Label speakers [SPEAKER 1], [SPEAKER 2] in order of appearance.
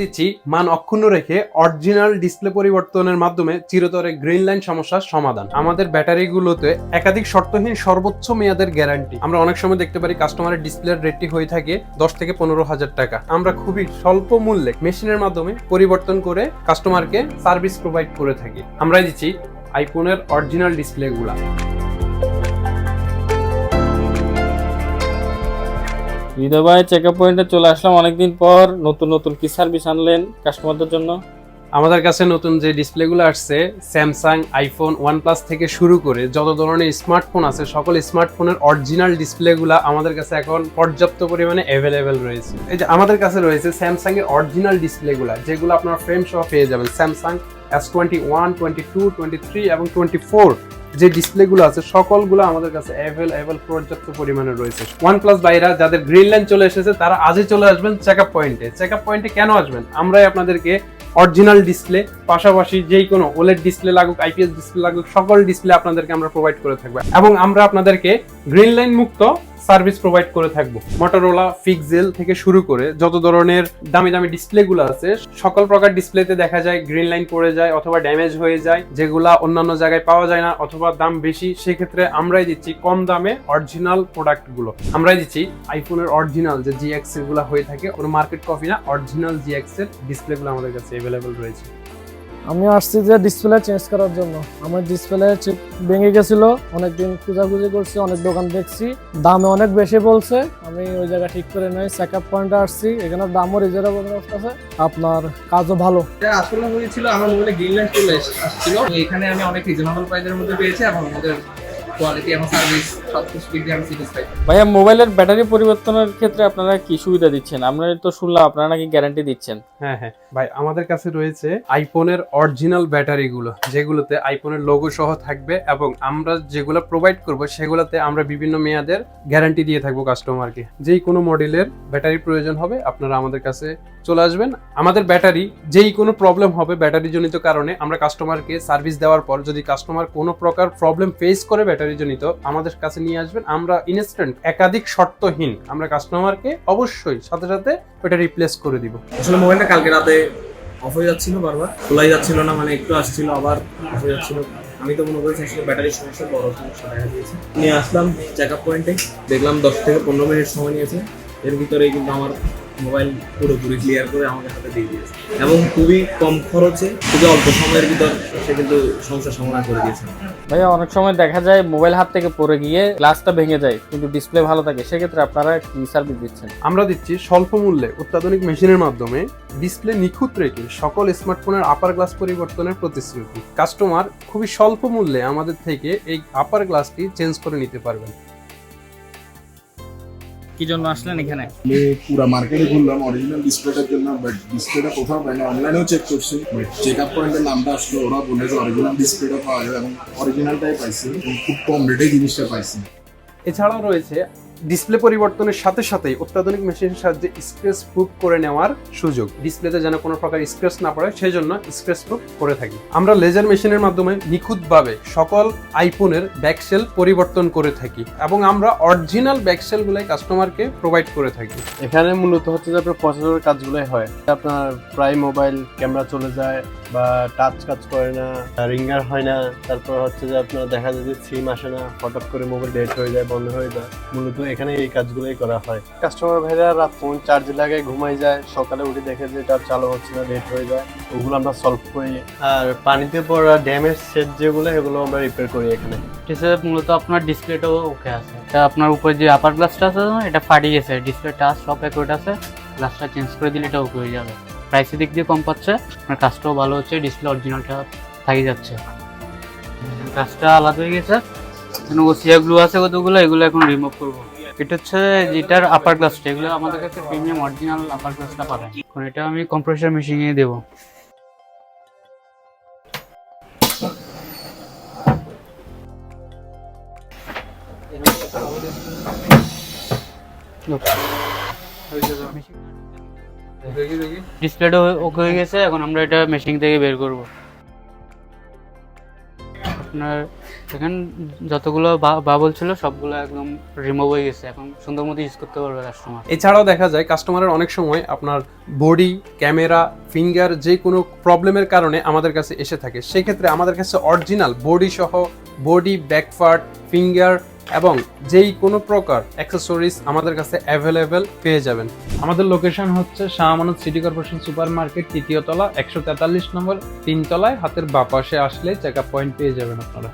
[SPEAKER 1] দিচ্ছি মান অক্ষুণ্ণ রেখে অরিজিনাল ডিসপ্লে পরিবর্তনের মাধ্যমে চিরতরে গ্রিন লাইন সমস্যার সমাধান। আমাদের ব্যাটারিগুলোতে একাধিক শর্তহীন সর্বোচ্চ মেয়াদের গ্যারান্টি আমরা অনেক সময় দেখতে পারি কাস্টমারের ডিসপ্লের রেটটি হয়ে থাকে দশ থেকে পনেরো হাজার টাকা। আমরা খুবই স্বল্প মূল্যে মেশিনের মাধ্যমে পরিবর্তন করে কাস্টমারকে সার্ভিস প্রোভাইড করে থাকি। আমরা দিচ্ছি আইফোনের অরিজিনাল ডিসপ্লেগুলা
[SPEAKER 2] হৃদয় ভাই চেক আপ পয়েন্টে চলে আসলাম। অনেকদিন পর নতুন নতুন কি সার্ভিস আনলেন কাস্টমারদের জন্য?
[SPEAKER 1] আমাদের কাছে নতুন যে ডিসপ্লেগুলো আসছে স্যামসাং আইফোন ওয়ানপ্লাস থেকে শুরু করে যত ধরনের স্মার্টফোন আছে, সকল স্মার্টফোনের অরিজিনাল ডিসপ্লেগুলো আমাদের কাছে এখন পর্যাপ্ত পরিমাণে অ্যাভেলেবেল রয়েছে। এই যে আমাদের কাছে রয়েছে স্যামসাং এর অরিজিনাল ডিসপ্লেগুলো যেগুলো আপনারা ফ্রেম সহ পেয়ে যাবেন। Samsung S twenty one twenty two twenty three এবং টোয়েন্টি ফোর যে ডিসপ্লেগুলো আছে, সকলগুলো আমাদের কাছে অ্যাভেলেবল পর্যাপ্ত পরিমাণে রয়েছে। ওয়ানপ্লাস বাইরা যাদের গ্রিন লাইন চলে এসেছে, তারা আজই চলে আসবেন চেক আপ পয়েন্টে চেক আপ পয়েন্টে কেন আসবেন? আমরাই আপনাদেরকে অরিজিনাল ডিসপ্লে পাশাপাশি যেই কোনো ওলেড ডিসপ্লে লাগুক আইপিএস ডিসপ্লে লাগুক, সকল ডিসপ্লে আপনাদেরকে আমরা প্রোভাইড করে থাকব। এবং আমরা আপনাদেরকে গ্রিন লাইন মুক্ত সার্ভিস প্রোভাইড করে থাকব। মোটরোলা ফিক্সেল থেকে শুরু করে যত ধরনের দামি দামি ডিসপ্লেগুলো আছে, সকল প্রকার ডিসপ্লেতে দেখা যায় গ্রিন লাইন পড়ে যায় অথবা ড্যামেজ হয়ে যায়, যেগুলা অন্যান্য জায়গায় পাওয়া যায় না অথবা দাম বেশি। সেক্ষেত্রে আমরাই দিচ্ছি কম দামে অরিজিনাল প্রোডাক্টগুলো আমরাই দিচ্ছি আইফোনের অরিজিনাল যে জিএক্স এগুলো হয়ে থাকে কোনো মার্কেট কপি না অরিজিনাল জিএক্স এর ডিসপ্লেগুলো আমাদের কাছে অ্যাভেলেবল রয়েছে।
[SPEAKER 3] আমি আসছি যে ডিসপ্লে চেঞ্জ করার জন্য। আমার ডিসপ্লে ভেঙে গেছিল, অনেকদিন খুঁজাখুঁজি করছি, অনেক দোকান দেখছি। দামে অনেক বেশি বলছে, আমি ওই জায়গা ঠিক করে নেই চেক আপ পয়েন্টে আসছি। এখানে দামও রিজনেবল আছে, আপনার কাজও ভালো।
[SPEAKER 4] আসলে হয়েছিল, আমার মোবাইলে গ্রিন লাইট চলে আসছিল এখানে আমি অনেক রিজনেবল প্রাইসের মধ্যে পেয়েছি এবং আমাদের কোয়ালিটি এবং সার্ভিস সব কিছু দিক দিয়ে আমি স্যাটিসফাইড
[SPEAKER 2] ভাইয়া মোবাইলের ব্যাটারি পরিবর্তনের ক্ষেত্রে আপনারা কি সুবিধা দিচ্ছেন? আমরা তো শুনলাম আপনারা নাকি গ্যারান্টি দিচ্ছেন।
[SPEAKER 1] হ্যাঁ হ্যাঁ। ভাই আমাদের কাছে রয়েছে আইফোনের অরিজিনাল ব্যাটারিগুলো যেগুলোতে আইফোনের লোগো সহ থাকবে এবং আমরা যেগুলো প্রোভাইড করব সেগুলোতে আমরা বিভিন্ন মেয়াদের গ্যারান্টি দিয়ে থাকব কাস্টমারকে যেই কোনো মডেলের ব্যাটারি প্রয়োজন হবে আপনারা আমাদের কাছে চলে আসবেন। আমাদের ব্যাটারি, যেই কোনো প্রবলেম হবে ব্যাটারি জনিত কারণে আমরা কাস্টমারকে সার্ভিস দেওয়ার পর যদি কাস্টমার কোনো প্রকার প্রবলেম ফেস করে ব্যাটারি জনিত আমাদের কাছে নিয়ে আসবেন। আমরা ইনস্ট্যান্ট একাধিক শর্তহীন আমরা কাস্টমারকে অবশ্যই সাথে সাথে ওটা রিপ্লেস করে দিব।
[SPEAKER 4] আসলে মোবাইলটা কালকে রাতে অফ হয়ে যাচ্ছিল বারবার। খোলাই যাচ্ছিল না মানে একটু আসছিল, আবার অফ হয়ে যাচ্ছিল। আমি তো মনে করেছি আসলে ব্যাটারির সমস্যা বড় সমস্যা দেখা দিয়েছে। নিয়ে আসলাম চেক আপ পয়েন্টে দেখলাম দশ থেকে পনেরো মিনিট সময় নিয়েছে। এর ভিতরে কিন্তু আমার মোবাইল পুরোপুরি ক্লিয়ার করে আমাকে হাতে দিয়ে দিয়েছে। এবং খুবই কম খরচে খুবই অল্প সময়ের ভিতর সে কিন্তু সমস্যার সমাধান করে দিয়েছে
[SPEAKER 2] ভাইয়া অনেক সময় দেখা যায় মোবাইল হাত থেকে পড়ে গিয়ে গ্লাসটা ভেঙে যায় কিন্তু ডিসপ্লে ভালো থাকে। সেক্ষেত্রে আপনারা কি সার্ভিস দিচ্ছেন?
[SPEAKER 1] আমরা দিচ্ছি স্বল্প মূল্যে অত্যাধুনিক মেশিনের মাধ্যমে ডিসপ্লে নিখুঁত রেখে সকল স্মার্টফোনের আপার গ্লাস পরিবর্তনের প্রতিশ্রুতি। কাস্টমার খুবই স্বল্প মূল্যে আমাদের থেকে এই আপার গ্লাসটি চেঞ্জ করে নিতে পারবেন।
[SPEAKER 2] কি জন্য আসলেন এখানে?
[SPEAKER 5] আমি পুরো মার্কেটে ঘুরলাম অরিজিনাল ডিসপ্লেটার জন্য বাট ডিসপ্লেটা কোথাও পাইনি অনলাইনেও চেক করছি। চেক আপ পয়েন্টের নামটা আসলো ওরা বলে যে অরিজিনাল ডিসপ্লেটা পাওয়া যায় এবং অরিজিনালটাই পাইছি খুব কম রেটে জিনিসটা পাইছি।
[SPEAKER 1] এছাড়াও রয়েছে ডিসপ্লে পরিবর্তনের সাথে সাথেই অত্যাধুনিক মেশিনের সাহায্যে স্ক্র্যাচ প্রুফ করে নেওয়ার সুযোগ। ডিসপ্লেতে যেন কোনো প্রকার স্ক্র্যাচ না পড়ে সেই জন্য স্ক্র্যাচ প্রুফ করে থাকি। আমরা লেজার মেশিনের মাধ্যমে নিখুঁতভাবে সকল আইফোনের ব্যাকসেল পরিবর্তন করে থাকি এবং আমরা অরিজিনাল ব্যাকসেলগুলাই কাস্টমারকে প্রোভাইড করে থাকি।
[SPEAKER 6] এখানে মূলত হচ্ছে যে আপনার প্রসেসরের কাজগুলোই হয়। আপনার প্রায় মোবাইল ক্যামেরা চলে যায় বা টাচ কাজ করে না রিঙ্গার হয় না তারপর হচ্ছে যে আপনার দেখা যায় যে সিম আসে না হঠাৎ করে মোবাইল ডেট হয়ে যায় বন্ধ হয়ে যায় মূলত এখানে এই কাজগুলোই করা হয়। কাস্টমার ভাইরা রাত ফোন চার্জ লাগায় ঘুমাই যায় সকালে উঠে দেখে যে এটা চালু হচ্ছে না ডেট হয়ে যায় ওগুলো আমরা সলভ করি। আর পানিতে পড়া ড্যামেজ সেট যেগুলো এগুলো আমরা রিপেয়ার করি এখানে।
[SPEAKER 7] ডিসপ্লে মূলত আপনার ডিসপ্লেটাও ওকে আছে। এটা আপনার উপরে যে আপার গ্লাসটা আছে না, এটা ফাটি গেছে। ডিসপ্লে সব অ্যাকুরেট আছে গ্লাসটা চেঞ্জ করে দিলে এটা ওকে হয়ে যাবে। প্রাইসের দিক দিয়ে কম পাচ্ছে আপনার কাজটাও ভালো হচ্ছে ডিসপ্লে অরিজিনালটা থাকি যাচ্ছে। কাজটা আলাদা হয়ে গেছে। এখানে ওসিয়া গ্লু আছে কতগুলো এগুলো এখন রিমুভ করব। এটা হচ্ছে যেটার আপার গ্লাসটা এগুলো আমাদের কাছে প্রিমিয়াম অরিজিনাল আপার গ্লাসটা পাবেন এখন এটা আমি কম্প্রেসার মেশিনে দেবো। ডিসপ্লেটা ওকে হয়ে গেছে এখন আমরা এটা মেশিন থেকে বের করব। আপনার এখানে যতগুলো বা- বাবল ছিল সবগুলো একদম রিমুভ হয়ে গেছে। এখন সুন্দর মতো ইউজ করতে পারবে কাস্টমার
[SPEAKER 1] এছাড়াও দেখা যায় কাস্টমারের অনেক সময় আপনার বডি ক্যামেরা ফিঙ্গার যে কোনো প্রবলেমের কারণে আমাদের কাছে এসে থাকে। সেক্ষেত্রে আমাদের কাছে অরিজিনাল বডি সহ বডি ব্যাকপার্ট ফিঙ্গার এবং যেই কোনো প্রকার অ্যাক্সেসরিজ আমাদের কাছে অ্যাভেলেবেল পেয়ে যাবেন। আমাদের লোকেশন হচ্ছে Shah Amanat city corporation super market তৃতীয় তলা, একশো তেতাল্লিশ নম্বর তিনতলায়। হাতের বাপাশে আসলে চেক আপ পয়েন্ট পেয়ে যাবেন আপনারা।